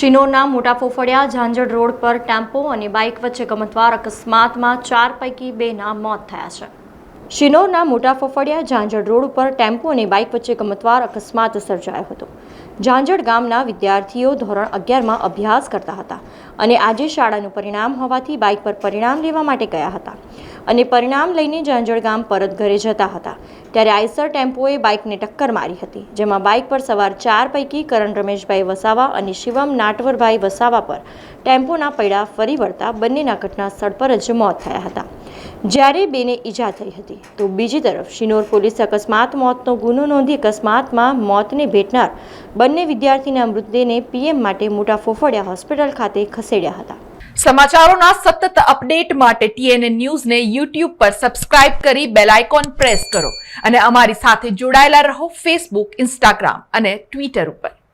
શિનોરના મોટા ફોફડિયા ઝાંઝડ રોડ પર ટેમ્પો અને બાઇક વચ્ચે ગમતવાર અકસ્માતમાં ચાર પૈકી બેના મોત થયા છે. શિનોરના મોટા ફફડિયા ઝાંઝડ રોડ ઉપર ટેમ્પો અને બાઇક વચ્ચે ગમતવાર અકસ્માત સર્જાયો હતો. ઝાંઝડ ગામના વિદ્યાર્થીઓ ધોરણ અગિયારમાં અભ્યાસ કરતા હતા અને આજે શાળાનું પરિણામ હોવાથી બાઇક પર પરિણામ લેવા માટે ગયા હતા અને પરિણામ લઈને ઝાંઝડ ગામ પરત ઘરે જતા હતા. ત્યારે આઈસર ટેમ્પોએ બાઇકને ટક્કર મારી હતી, જેમાં બાઇક પર સવાર ચાર પૈકી કરણ રમેશભાઈ વસાવા અને શિવમ નાટવરભાઈ વસાવા પર ટેમ્પોના પૈડા ફરી વળતા બંનેના ઘટના સ્થળ પર જ મોત થયા હતા. જ્યારે બેને ઈજા થઈ હતી, તો બીજી તરફ શિનોર પોલીસે અકસ્માત મોતનો ગુનો નોંધી અકસ્માતમાં મોતને ભેટનાર બંને વિદ્યાર્થીના મૃતદેહને પીએમ માટે મોટા ફોફડિયા હોસ્પિટલ ખાતે ખસેડ્યા હતા. સમાચારોના સતત અપડેટ માટે ટીએનએ ન્યૂઝને યુટ્યુબ પર સબસ્ક્રાઇબ કરી બેલ આઇકોન પ્રેસ કરો અને અમારી સાથે જોડાયેલા રહો ફેસબુક, ઇન્સ્ટાગ્રામ અને ટ્વિટર ઉપર.